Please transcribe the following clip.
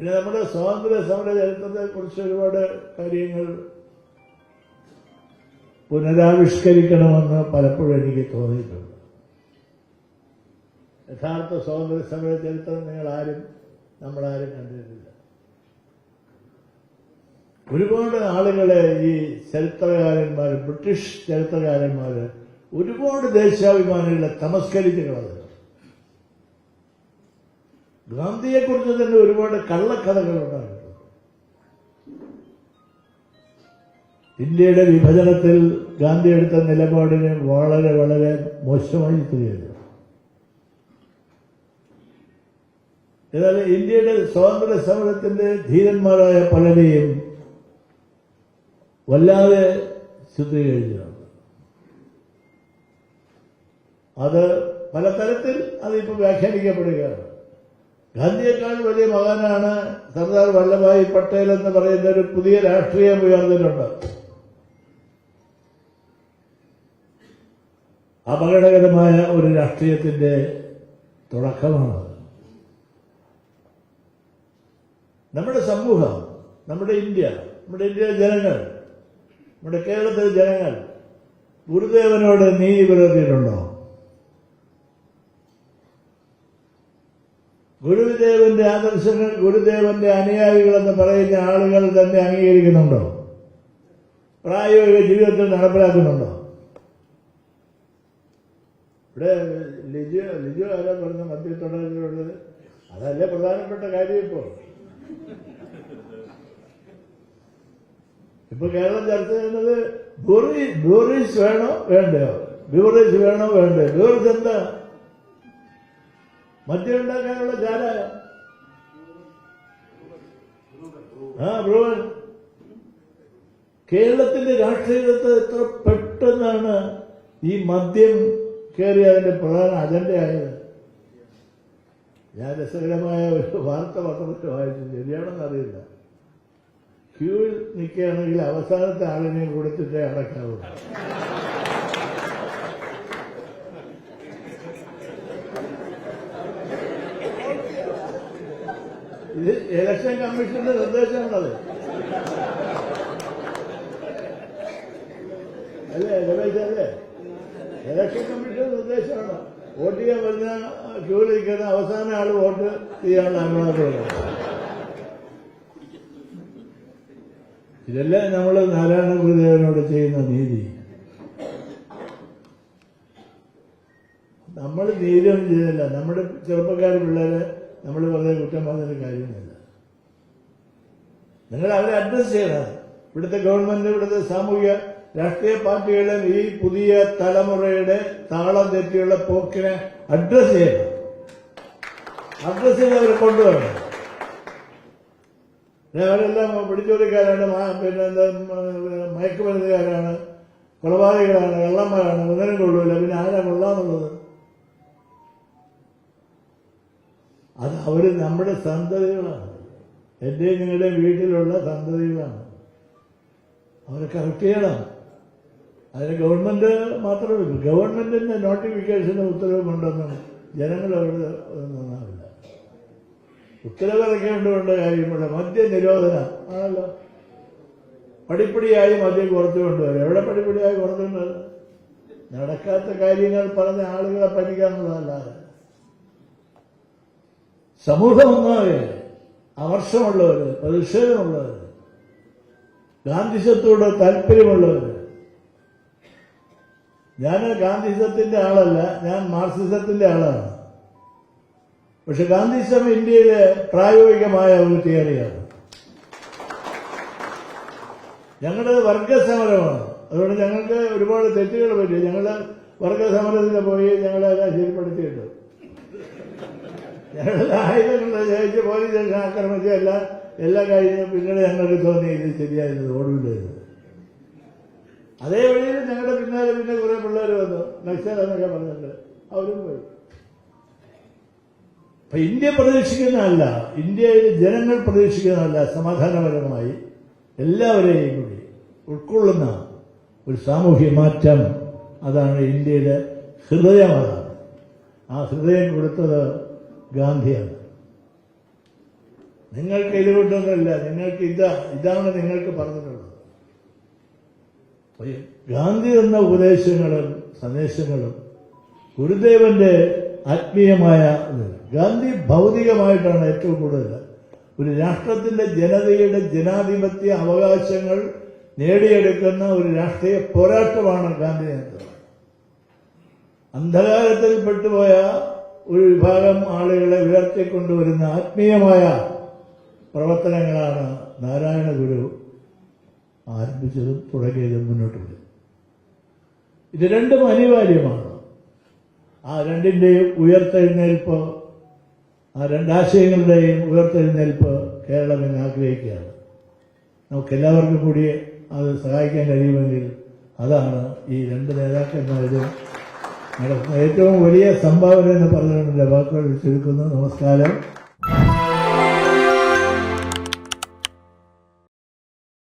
പിന്നെ നമ്മുടെ സ്വാതന്ത്ര്യ സമര ചരിത്രത്തെ കുറിച്ച് ഒരുപാട് കാര്യങ്ങൾ പുനരാവിഷ്കരിക്കണമെന്ന് പലപ്പോഴും എനിക്ക് തോന്നിയിട്ടുണ്ട്. യഥാർത്ഥ സ്വാതന്ത്ര്യ സമര ചരിത്രം നിങ്ങൾ ആരും നമ്മളാരും കണ്ടിട്ടില്ല. ഒരുപാട് ആളുകളെ ഈ ചരിത്രകാരന്മാർ ബ്രിട്ടീഷ് ചരിത്രകാരന്മാർ ഒരുപാട് ദേശാഭിമാനികളെ തമസ്കരിച്ച് കളഞ്ഞു ഗാന്ധിയെക്കുറിച്ച് തന്നെ ഒരുപാട് കള്ളക്കഥകൾ ഉണ്ടായിട്ടുണ്ട്. ഇന്ത്യയുടെ വിഭജനത്തിൽ ഗാന്ധി എടുത്ത നിലപാടിന് വളരെ വളരെ മോശമായി തീരുന്നു ഏതായാലും ഇന്ത്യയുടെ സ്വാതന്ത്ര്യ സമരത്തിന്റെ ധീരന്മാരായ പലരെയും വല്ലാതെ ചിത്രീകരിച്ചതാണ് അത് പലതരത്തിൽ അതിപ്പോൾ വ്യാഖ്യാനിക്കപ്പെടുകയാണ്. ഗാന്ധിയേക്കാൾ വലിയ മകനാണ് സർദാർ വല്ലഭായ് പട്ടേൽ എന്ന് പറയുന്ന ഒരു പുതിയ രാഷ്ട്രീയം ഉയർന്നിട്ടുണ്ട്. അപകടകരമായ ഒരു രാഷ്ട്രീയത്തിന്റെ തുടക്കമാണ്. നമ്മുടെ സമൂഹം നമ്മുടെ ഇന്ത്യ നമ്മുടെ ഇന്ത്യയിലെ ജനങ്ങൾ നമ്മുടെ കേരളത്തിലെ ജനങ്ങൾ ഗുരുദേവനോട് നീതി പുലർത്തിയിട്ടുണ്ടോ? ഗുരുദേവന്റെ ആദർശങ്ങൾ ഗുരുദേവന്റെ അനുയായികൾ എന്ന് പറയുന്ന ആളുകൾ തന്നെ അംഗീകരിക്കുന്നുണ്ടോ? പ്രായോഗിക ജീവിതത്തിൽ നടപ്പിലാക്കുന്നുണ്ടോ? ഇവിടെ ലിജു ലിജു ആരാ പറഞ്ഞ മധ്യ തുടരുന്നത് അതല്ലേ പ്രധാനപ്പെട്ട കാര്യം ഇപ്പോൾ. ഇപ്പൊ കേരളം ചർച്ച ചെയ്യുന്നത് ബോറി ബോറിസ് വേണോ വേണ്ടയോ? ബ്യൂറീസ് വേണോ വേണ്ടയോ? ബ്യൂറീസ് എന്താ? മദ്യം ഉണ്ടാക്കാനുള്ള ചാരായം ആ ബ്രൂവൻ. കേരളത്തിന്റെ രാഷ്ട്രീയത്തെ എത്ര പെട്ടെന്നാണ് ഈ മദ്യം കയറി അതിന്റെ പ്രധാന അജണ്ടയായത്. ഞാൻ രസകരമായ ഒരു വാർത്ത പത്രത്തിൽ വായിച്ചു ശരിയാണെന്ന് അറിയില്ല. ക്യൂവിൽ നിൽക്കുകയാണെങ്കിൽ അവസാനത്തെ ആളിനെ കൊടുത്തിട്ടേ അടക്കാവൂ ഇത് ഇലക്ഷൻ കമ്മീഷന്റെ നിർദ്ദേശമാണത് അല്ലേ അല്ലേ ഇലക്ഷൻ കമ്മീഷന്റെ നിർദ്ദേശമാണ്. വോട്ട് ചെയ്യാൻ വരുന്ന ക്യൂ നിൽക്കുന്ന അവസാന ആൾ വോട്ട് ചെയ്യാനുള്ള അനുവാദമുള്ളത് ഇതല്ലേ നമ്മൾ നാരായണ ഗുരുദേവനോട് ചെയ്യുന്ന നീതി. നമ്മൾ നീതി ഒന്നും ചെയ്തില്ല നമ്മുടെ ചെറുപ്പക്കാർ പിള്ളേരെ നമ്മൾ വളരെ കുറ്റം പറഞ്ഞൊരു കാര്യമൊന്നുമില്ല. നിങ്ങൾ അവരെ അഡ്രസ് ചെയ്താൽ ഇവിടുത്തെ ഗവൺമെന്റ് ഇവിടുത്തെ സാമൂഹിക രാഷ്ട്രീയ പാർട്ടികളെ ഈ പുതിയ തലമുറയുടെ താളം തെറ്റിയുള്ള പോക്കിനെ അഡ്രസ് ചെയ്യണം. അഡ്രസ് ചെയ്ത് അവരെ കൊണ്ടുവരണം. അവരെല്ലാം പിടിച്ചോടിക്കാരാണ് പിന്നെ മയക്കുമരുന്നുകാരാണ് കൊലപാതകളാണ് കള്ളന്മാരാണ് ഒന്നിനും കൊള്ളൂല. പിന്നെ ആരാ കൊള്ളാന്നുള്ളത്? അത് അവർ നമ്മുടെ സന്തതികളാണ്. എന്റെയും നിങ്ങളുടെ വീട്ടിലുള്ള സന്തതികളാണ്. അവരെ കറക്റ്റ് ചെയ്യണം. അതിന് ഗവൺമെന്റ് മാത്രമല്ല ഗവൺമെന്റിന്റെ നോട്ടിഫിക്കേഷന് ഉത്തരവ് കൊണ്ടൊന്നും ജനങ്ങൾ അവിടെ നന്നാവില്ല. ഉത്തരവ് ഇറക്കേണ്ടതുകൊണ്ട് കാര്യമുള്ള മദ്യ നിരോധന. ആണല്ലോ. പടിപ്പടിയായി മദ്യം കുറച്ചു കൊണ്ടുവരും. എവിടെ പടിപ്പടിയായി കുറച്ചുകൊണ്ടുവരും നടക്കാത്ത കാര്യങ്ങൾ പറഞ്ഞ ആളുകളെ പറ്റിക്കാന്നുള്ളതല്ലാതെ. സമൂഹം ഒന്നാകെ പ്രതിഷേധമുള്ളവര് ഗാന്ധിസത്തോട് താല്പര്യമുള്ളവര്. ഞാൻ ഗാന്ധിസത്തിന്റെ ആളല്ല ഞാൻ മാർക്സിസത്തിന്റെ ആളാണ്. പക്ഷെ ഗാന്ധിസം ഇന്ത്യയിലെ പ്രായോഗികമായ ഒരു തിയറിയാണ്. ഞങ്ങളുടെ വർഗസമരമാണ്. അതുകൊണ്ട് ഞങ്ങൾക്ക് ഒരുപാട് തെറ്റുകൾ പറ്റി ഞങ്ങളുടെ വർഗസമരത്തിന് പോയി ഞങ്ങളെ ശരിപ്പെടുത്തിയിട്ടുണ്ട്. ശരിപ്പെടുത്തിയിട്ട് ഞങ്ങളുടെ ആയുധങ്ങൾ ജയിച്ച് പോലീസ് ആക്രമിച്ച് എല്ലാം കഴിഞ്ഞ കഴിഞ്ഞ് പിന്നീട് ഞങ്ങൾക്ക് തോന്നി ഇത് ശരിയായിരുന്നു ഓടില്ലായിരുന്നു അതേ വഴിയിൽ ഞങ്ങളുടെ പിന്നാലെ പിന്നെ കുറെ പിള്ളേർ വന്നു. നക്സൽ പറഞ്ഞിട്ട് അവരും പോയി. അപ്പൊ ഇന്ത്യ പ്രതീക്ഷിക്കുന്നതല്ല ഇന്ത്യയിലെ ജനങ്ങൾ പ്രതീക്ഷിക്കുന്നതല്ല സമാധാനപരമായി എല്ലാവരെയും കൂടി ഉൾക്കൊള്ളുന്ന ഒരു സാമൂഹ്യ മാറ്റം അതാണ് ഇന്ത്യയുടെ ഹൃദയമാണ് ആ ഹൃദയം കൊടുത്തത് ഗാന്ധിയാണ്. നിങ്ങൾക്ക് ഇത് കൊണ്ടൊന്നുമല്ല നിങ്ങൾക്ക് ഇതാ ഇതാണ് നിങ്ങൾക്ക് പറഞ്ഞിട്ടുള്ളത്. ഗാന്ധി എന്ന ഉപദേശങ്ങളും സന്ദേശങ്ങളും ഗുരുദേവന്റെ ആത്മീയമായ. ഗാന്ധി ഭൗതികമായിട്ടാണ് ഏറ്റവും കൂടുതൽ. ഒരു രാഷ്ട്രത്തിന്റെ ജനതയുടെ ജനാധിപത്യ അവകാശങ്ങൾ നേടിയെടുക്കുന്ന ഒരു രാഷ്ട്രീയ പോരാട്ടമാണ് ഗാന്ധി നേതൃത്വം. അന്ധകാരത്തിൽ പെട്ടുപോയ ഒരു വിഭാഗം ആളുകളെ ഉയർത്തിക്കൊണ്ടുവരുന്ന ആത്മീയമായ പ്രവർത്തനങ്ങളാണ് നാരായണ ഗുരു ആരംഭിച്ചതും തുടങ്ങിയതും മുന്നോട്ട് വരും ഇത് രണ്ടും അനിവാര്യമാണ്. ആ രണ്ടിന്റെയും ഉയർത്തെഴുന്നേൽപ്പ് ആ രണ്ടാശയങ്ങളുടെയും ഉയർത്തെഴുന്നേൽപ്പ് കേരളം ഇന്ന് ആഗ്രഹിക്കുകയാണ്. നമുക്കെല്ലാവർക്കും കൂടി അത് സഹായിക്കാൻ കഴിയുമെങ്കിൽ അതാണ് ഈ രണ്ട് നേതാക്കന്മാരും നടത്തുന്ന ഏറ്റവും വലിയ സംഭാവന എന്ന് പറഞ്ഞുകൊണ്ട് വാക്കുകൾ ചുരുക്കുന്നു. നമസ്കാരം.